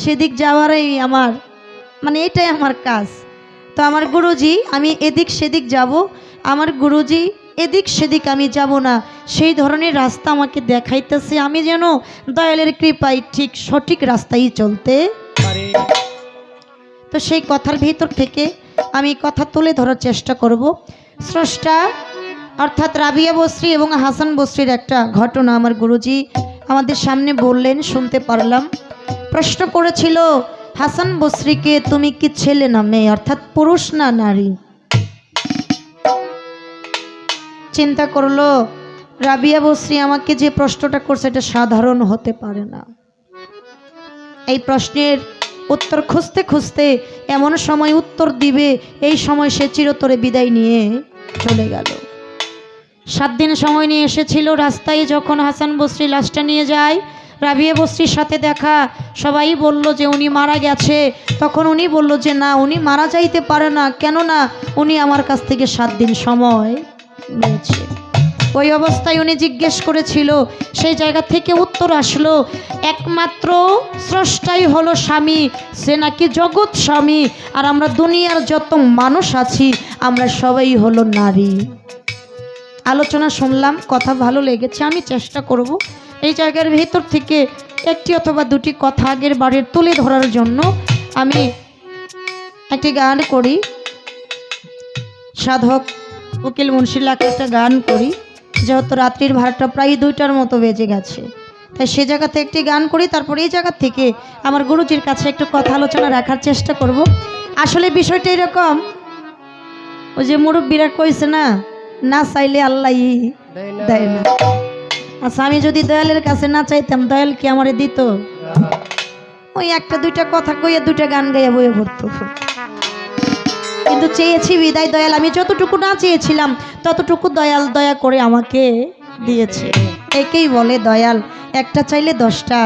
সেদিক যাওয়ারই আমার মানে এটাই আমার কাজ। তো আমার গুরুজি, আমি এদিক সেদিক যাব, আমার গুরুজি এদিক সেদিক আমি যাব না। সেই ধরনের রাস্তা আমাকে দেখাইতেছে, আমি যেন দয়ালের কৃপায় ঠিক সঠিক রাস্তায় চলতে তো সেই কথার ভিতর থেকে আমি কথা তুলে ধরার চেষ্টা করব। স্রষ্টা, অর্থাৎ রাবিয়া বস্রী এবং হাসান বস্রীর একটা ঘটনা আমার গুরুজি আমাদের সামনে বললেন, শুনতে পারলাম। প্রশ্ন করেছিল, হাসান বস্রীকে তুমি কি ছেলে না মেয়ে? অর্থাৎ পুরুষ না নারী? চিন্তা করল, রাবিয়া বস্রী আমাকে যে প্রশ্নটা করছে, এটা সাধারণ হতে পারে না। এই প্রশ্নের উত্তর খুঁজতে খুঁজতে এমন সময় উত্তর দিবে, এই সময় সে চিরতরে বিদায় নিয়ে চলে গেল। সাত দিন সময় নিয়ে এসেছিল, রাস্তায় যখন হাসান বস্রি লাশটা নিয়ে যায় রাবিয়া বস্রির সাথে দেখা। সবাই বলল যে উনি মারা গেছে। তখন উনি বলল যে না, উনি মারা যাইতে পারে না। কেননা উনি আমার কাছ থেকে সাত দিন সময় নিয়েছে। ওই অবস্থায় উনি জিজ্ঞেস করেছিল, সেই জায়গা থেকে উত্তর আসলো, একমাত্র স্রষ্টাই হলো স্বামী, সে নাকি জগৎ স্বামী, আর আমরা দুনিয়ার যত মানুষ আছি, আমরা সবাই হলো নারী। আলোচনা শুনলাম, কথা ভালো লেগেছে, আমি চেষ্টা করব এই জায়গার ভেতর থেকে একটি অথবা দুটি কথা আগের বারের তুলে ধরার জন্য আমি একটি গান করি। সাধক উকিল মুন্সিলাকে একটা গান করি, যেহেতু রাত্রির ভাড়াটা প্রায় দুইটার মতো বেজে গেছে। তাই সে জায়গাতে একটি গান করি, তারপর এই জায়গা থেকে আমার গুরুজির কাছে একটু কথা আলোচনা রাখার চেষ্টা করব। আসলে বিষয়টা এরকম, ওই যে মুরব্বীরা কইছে না না চাইলে আল্লাহ দেয় না। আচ্ছা আমি যদি দয়ালের কাছে না চাইতাম, দয়াল কি আমারে দিত? ওই একটা দুইটা কথা কইয়া দুইটা গান গাইয়া বইয়ে পড়তো। কিন্তু চেয়েছি বিদায়, দয়াল, আমি যতটুকু না চেয়েছিলাম, ততটুকু দয়াল দয়া করে আমাকে দিয়েছে। একেই বলে দয়াল, একটা চাইলে দশটা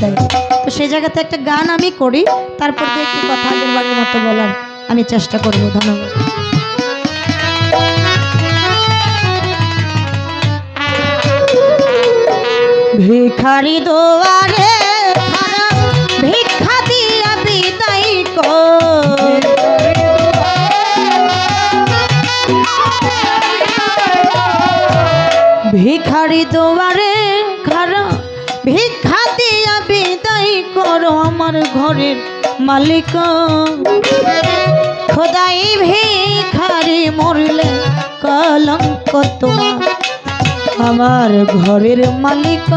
দেয়। তো সেই জায়গাতে একটা গান আমি করি, তারপর কথা আগের মতো বলার আমি চেষ্টা করব। ধন্যবাদ। ভিখারি দোয়ারে ভিক্ষা দিয়া বিদায় কর। ভিখারি দোয়ারে খানা ভিক্ষা দিয়া বিদায় করো আমার ঘরের মালিক। খোদাই ভিখারি মরলে কলঙ্ক তোমার। আমার ঘরের মালিক।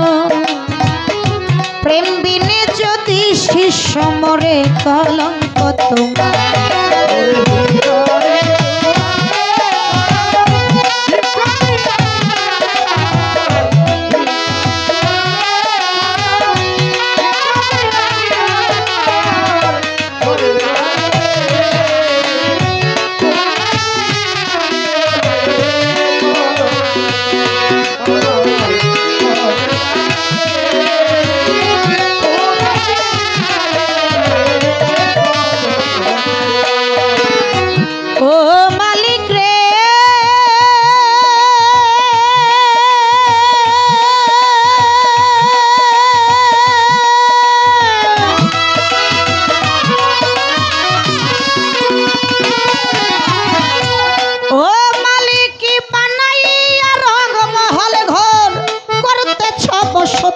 প্রেম বিনে যদি শিষ্য মরে কলঙ্ক তোমার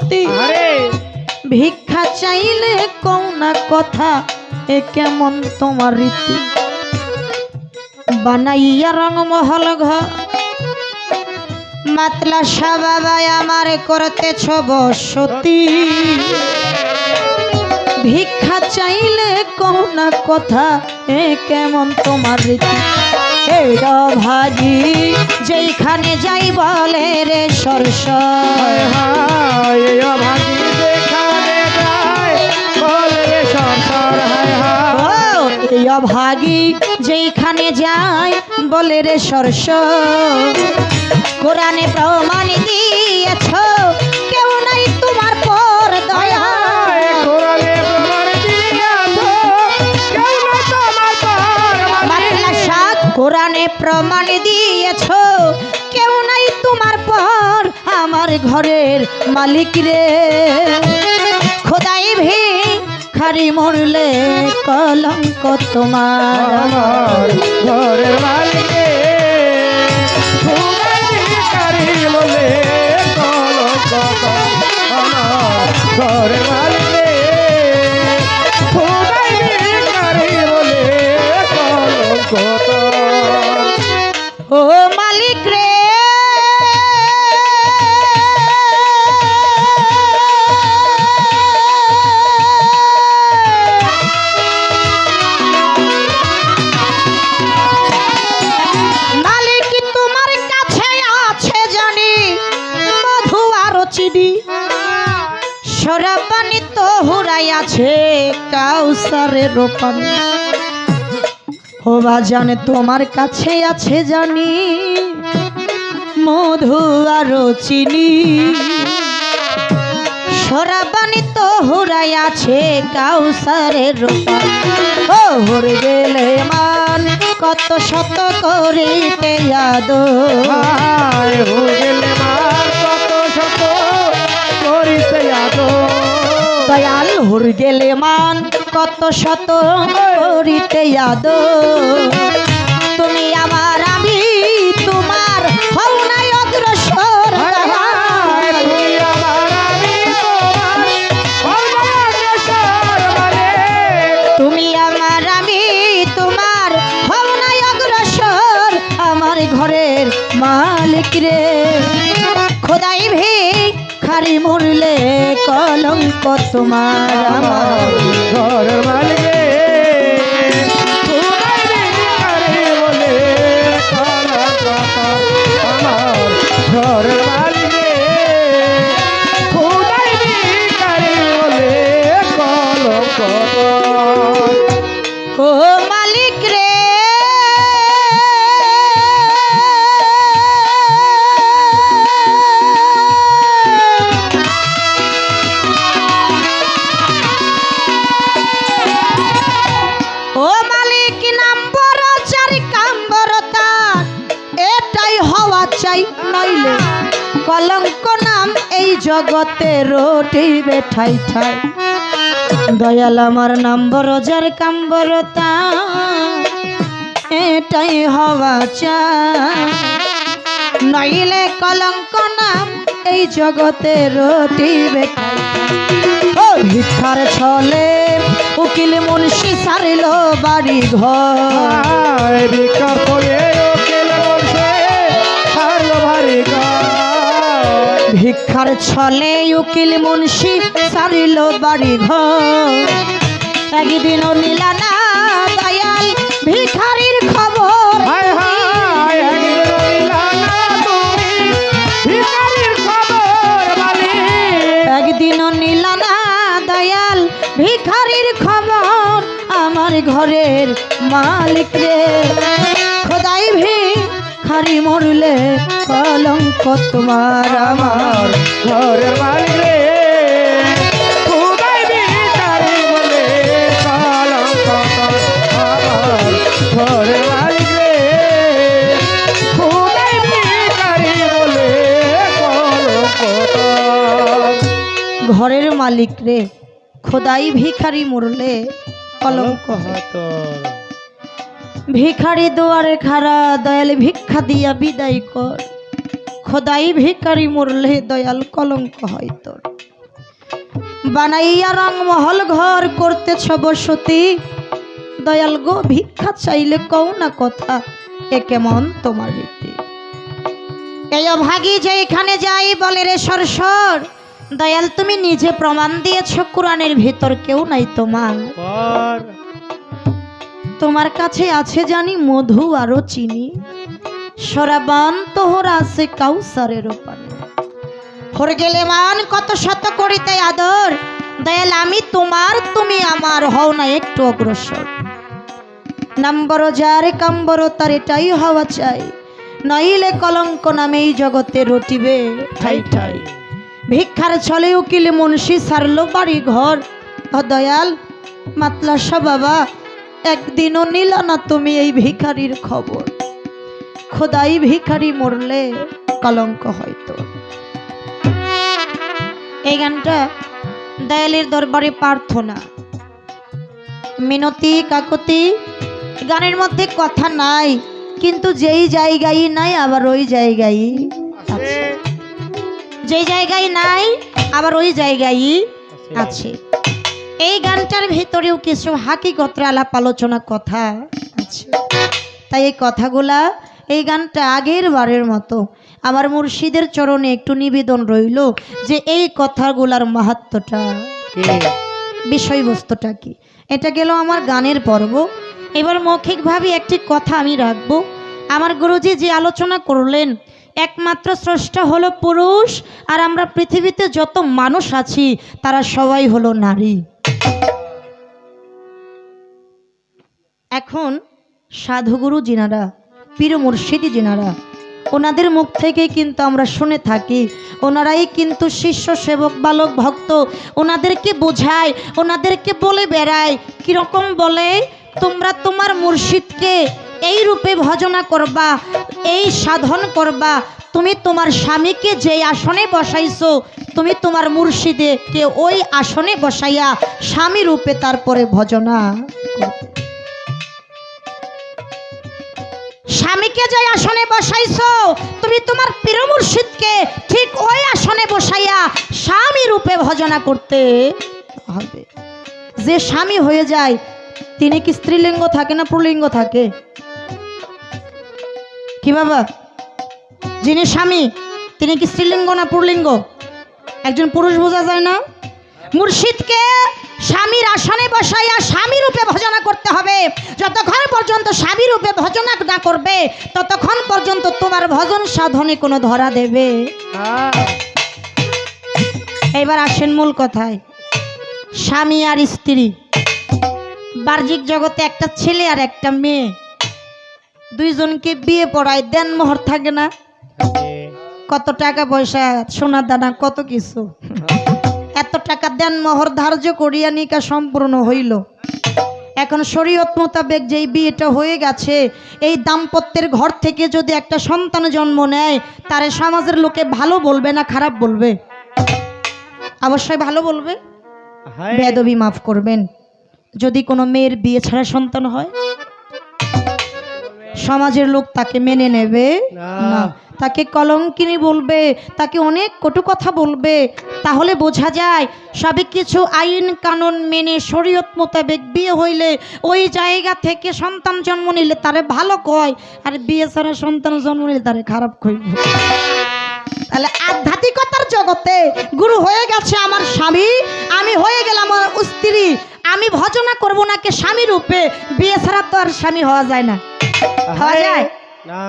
সতী ভিক্ষা চাইলে কৌনা কথা এ কেমন তোমার রীতি? বানাইয়া রংমহল ঘর। মাতলা সাবাবাই আমার করতেছ বসতি। ভিক্ষা চাইলে কৌনা কথা এ কেমন তোমার রীতি? এই ভাজি যেইখানে যাই বলে রে সরস হায় যেখানে যায় বলে রে ও, এই অভাগী যেইখানে যায় বলে রে সরস কোরআনে প্রমাণ দিয়েছ কোরআনে প্রমাণ দিয়েছ। কেউ নাই তোমার পর আমার ঘরের মালিক রে। খোদাই ভি খারি মরলে কলঙ্ক তোমার। ঘরের মালিকে ঘরের মালিকে আছে কাউসারের রোপানি ও জানে তোমার কাছে আছে জানি, মধু আর চিনি। সরাবানি তো হুরাই আছে কাউসারের রূপা ও হরে গেলে মান, কত শত করিতে হায় গেলে মার কত শত করিতে আদো দয়াল হর গেলে মান কত শত করিতে যাদ তুমি আমার আমি তোমার হও নাই অগ্রসর তুমি আমার আমি তোমার হও নাই অগ্রসর আমার ঘরের মালিক রে। খোদাই ভে খারি মরলে কলঙ্ক তোমার আমার। ঘরের মালিকে চাই নইলে। কলঙ্ক নাম এই জগতে রটিবে ঠাই ঠাই। দয়াল আমার নাম্বর যার কাম্বরতা। এটাই হওয়া চাই। নইলে কলঙ্ক নাম এই জগতে রটিবে। ভিক্ষার ছলে উকিল মুন্সি সারিল বাড়ি ঘর ভিক্ষার ছলে উকিল মুন্সি সারিল বাড়ি ঘর একদিনও নিলা না দয়াল ভিখারির খবর একদিন রইলা না তুমি ভিখারির খবর বলে একদিনও নিলা না দয়াল ভিখারির খবর আমার ঘরের মালিক রে। ভিখারি মরলে কলঙ্ক তোমার আমার ঘরের আমার ঘরের মালিক রে, খুদাই ভিখারি মরলে কলঙ্ক। হয়। ভিখারি দুয়ারে খারা, দয়াল ভিক্ষা দিয়া বিদায় কর। খোদাই ভিখারি মরলে দয়াল কলঙ্ক হয় তোর। বানাইয়া রং মহল ঘর করতেছ বসতি। দয়াল গো, ভিক্ষা চাইলে কও না কথা, এ কেমন তোমার রীতি? এই অভাগী যে এখানে যাই বলে রে সরসর। দয়াল, তুমি নিজে প্রমাণ দিয়েছ, কোরআনের ভিতর কেউ নাই তোমার। তোমার কাছে আছে জানি মধু আরও চিনি। সরাবান তোহর আছে কাউসারের পানি। হর গেলে মান কত শত করিতে আদর। দয়াল, আমি তোমার, তুমি আমার, হও না একটু অগ্রসর। নাম্বর যার, কাম্বর তার, এটাই হওয়া চাই। নইলে কলঙ্ক নামে এই জগতে রটিবে। ঠাই ঠাই। ভিক্ষার ছলে উকিলে মুন্সি সারলো বাড়ি ঘর দয়াল, মাতলাসা বাবা একদিনও নিল না তুমি এই ভিখারির খবর। খোদাই ভিখারি মরলে কলঙ্ক হয়তো। এই গানটা দয়ালের দরবারে প্রার্থনা। মিনতি, কাকতি, গানের মধ্যে কথা নাই, কিন্তু যেই জায়গায় নাই, আবার ওই জায়গায় যেই জায়গায় নাই, আবার ওই জায়গায় আছে। এই গানটার ভেতরেও কিছু হাকিকত আলাপ আলোচনা কথা আছে। তাই এই কথাগুলা এই গানটা আগের বারের মতো আমার মুর্শিদের চরণে একটু নিবেদন রইল যে এই কথাগুলার মাহাত্মটা বিষয়বস্তুটা কি? এটা গেল আমার গানের পর্ব। এবার মৌখিকভাবে একটি কথা আমি রাখব। আমার গুরুজি যে আলোচনা করলেন একমাত্র স্রষ্টা হলো পুরুষ, আর আমরা পৃথিবীতে যত মানুষ আছি, তারা সবাই হলো নারী। এখন সাধুগুরু জিনারা পীর মুর্শিদি জিনারা, ওনাদের মুখ থেকে কিন্তু আমরা শুনে থাকি, ওনারাই কিন্তু শিষ্য, সেবক, বালক, ভক্ত, ওনাদেরকে বোঝায়, ওনাদেরকে বলে বেড়ায়, কীরকম বলে, তোমরা তোমার মুর্শিদকে এই রূপে ভজনা করবা, এই সাধন করবা। তুমি তোমার স্বামীকে যে আসনে বসাইছো, তুমি তোমার মুর্শিদে কে ওই আসনে বসাইয়া স্বামী রূপে তারপরে ভজনা স্বামীকে যে আসনে বসাইছো, তুমি তোমার প্রিয় মুর্শিদকে ঠিক ওই আসনে বসাইয়া স্বামী রূপে ভজনা করতে হবে। যে স্বামী হয়ে যায়, তিনি কি স্ত্রীলিঙ্গ থাকে না পুলিঙ্গ থাকে? কি বাবা? যিনি স্বামী, তিনি কি স্ত্রীলিঙ্গ না পুরলিঙ্গ? একজন পুরুষ বোঝা যায় না? মুর্শিদকে স্বামীর আসনে বসাইয়া স্বামী রূপে ভজনা করতে হবে। যতক্ষণ পর্যন্ত স্বামী রূপে ভজনা না করবে, ততক্ষণ পর্যন্ত তোমার ভজন সাধনে কোনো ধরা দেবে। এবার আসেন মূল কথায়। স্বামী আর স্ত্রী। বাহ্যিক জগতে একটা ছেলে আর একটা মেয়ে। দুইজনকে বিয়ে পড়ায় দেন মোহর থাকে না। কত টাকা পয়সা সোনা দানা কত কিছু। এত টাকা দেন মোহর ধার্য করিয়া নিকা সম্পূর্ণ হইল। এখন শরীয়ত মোতাবেক যেই বিয়েটা হয়ে গেছে এই দাম্পত্যের ঘর থেকে যদি একটা সন্তান জন্ম নেয় তারে সমাজের লোকে ভালো বলবে না খারাপ বলবে? অবশ্যই ভালো বলবে। বেদবি মাফ করবেন। যদি কোনো মেয়ের বিয়ে ছাড়া সন্তান হয়? সমাজের লোক তাকে মেনে নেবে। না। তাকে কলঙ্কিনী বলবে তাকে অনেক কটু কথা বলবে। তাহলে বোঝা যায় সবে কিছু আইন কানুন মেনে শরীয়ত মোতাবেক বিয়ে হইলে ওই জায়গা থেকে সন্তান জন্ম নিলে তারে ভালো কয় আর বিয়ে ছাড়া সন্তান জন্ম নিলে তারে খারাপ কইব তাহলে আধ্যাত্মিকতার জগতে গুরু হয়ে গেছে আমার স্বামী আমি হয়ে গেলাম আমার স্ত্রী আমি ভজনা করব নাকি স্বামী রূপে বিয়ে ছাড়া তো আর স্বামী হওয়া যায় না। হওয়া যায়। না।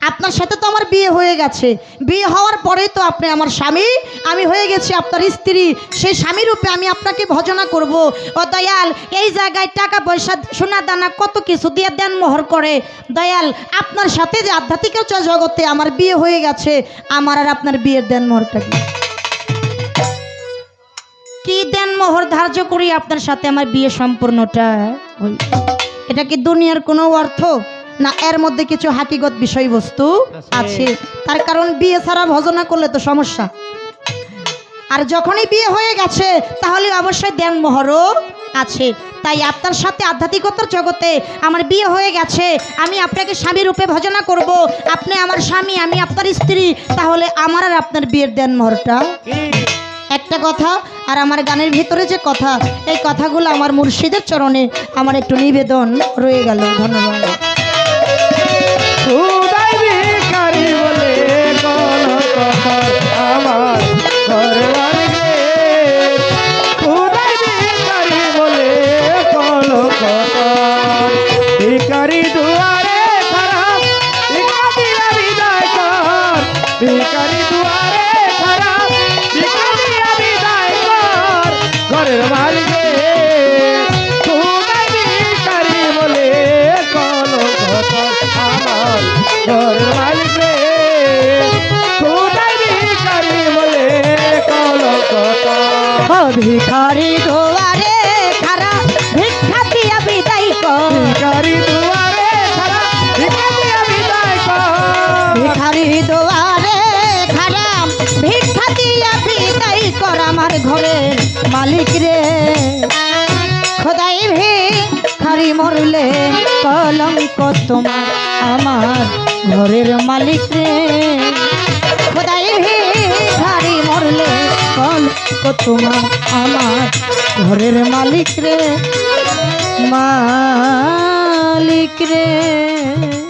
আপনার সাথে তো আমার বিয়ে হয়ে গেছে। বিয়ে হওয়ার পরেই তো আপনি আমার স্বামী। আমি হয়ে গেছি আপনার স্ত্রী। সেই স্বামী রূপে আমি আপনাকে ভজনা করব। ও দয়াল এই জায়গায় টাকা পয়সা সোনা দানা কত কিছু দিয়ে দেন মোহর করে। দয়াল আপনার সাথে যে আধ্যাত্মিক জগতে আমার বিয়ে হয়ে গেছে আমার আর আপনার বিয়ের দেন মোহরটা কি? কি দেন মোহর ধার্য করি আপনার সাথে আমার বিয়ে সম্পূর্ণটা? হই এটা কি দুনিয়ার কোনো অর্থ? না এর মধ্যে কিছু হাকিগত বিষয়বস্তু আছে। তার কারণ বিয়ে ছাড়া ভজনা করলে তো সমস্যা। আর যখনই বিয়ে হয়ে গেছে তাহলে অবশ্যই দেন মোহরও আছে। তাই আপনার সাথে আধ্যাত্মিকতার জগতে আমার বিয়ে হয়ে গেছে আমি আপনাকে স্বামী রূপে ভজনা করব। আপনি আমার স্বামী আমি আপনার স্ত্রী তাহলে আমার আর আপনার বিয়ের দেন মোহরটা একটা কথা আর আমার গানের ভিতরে যে কথা, এই কথাগুলো আমার মুর্শিদের চরণে আমার একটু নিবেদন রয়ে গেল। ধন্যবাদ। আমার ভিখারি দোয়ারে খারা ভিক্ষা দিয়া বিদায় কর। ভিখারি দুয়ারে খারাপ ভিক্ষা দিয়া বিদায় কর। ভিখারি দোয়ারে খারা ভিক্ষা দিয়া বিদায় কর আমার ঘরের মালিক রে। খোদাই ভিখারি মরলে কলঙ্ক তোমার আমার ঘরের মালিক রে। কলঙ্ক তোমার আমার ঘরের মালিক রে মালিক রে